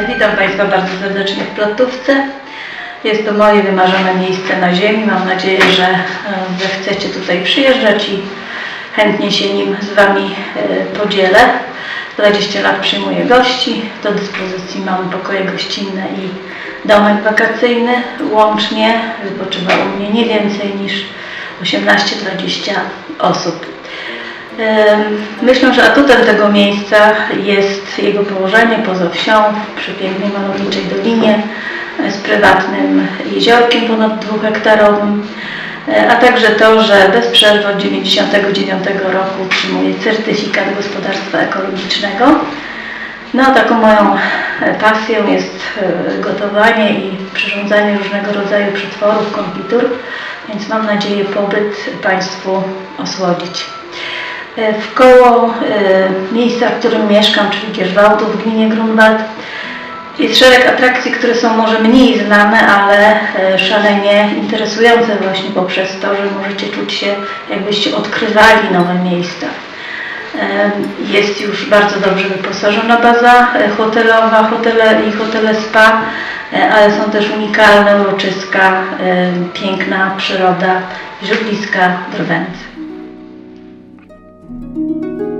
Witam Państwa bardzo serdecznie w Platówce. Jest to moje wymarzone miejsce na ziemi. Mam nadzieję, że e, zechcecie tutaj przyjeżdżać i chętnie się nim z Wami e, podzielę. 20 lat przyjmuję gości. Do dyspozycji mam pokoje gościnne i domek wakacyjny. Łącznie wypoczywa u mnie nie więcej niż 18-20 osób. Myślę, że atutem tego miejsca jest jego położenie poza wsią, w przepięknej malowniczej dolinie, e, z prywatnym jeziorkiem ponad dwuhektarowym, e, a także to, że bez przerwy od 1999 roku otrzymuje certyfikat gospodarstwa ekologicznego. No, taką moją e, pasją jest gotowanie i przyrządzanie różnego rodzaju przetworów, konfitur, więc mam nadzieję pobyt Państwu osłodzić. E, W koło e, miejsca, w którym mieszkam, czyli Gierzwałtu w gminie Grunwald, jest szereg atrakcji, które są może mniej znane, ale e, szalenie interesujące właśnie poprzez to, że możecie czuć się jakbyście odkrywali nowe miejsca. Jest już bardzo dobrze wyposażona baza hotelowa, hotele i hotele spa, ale są też unikalne uroczyska, piękna przyroda, źródliska drwęcy. Música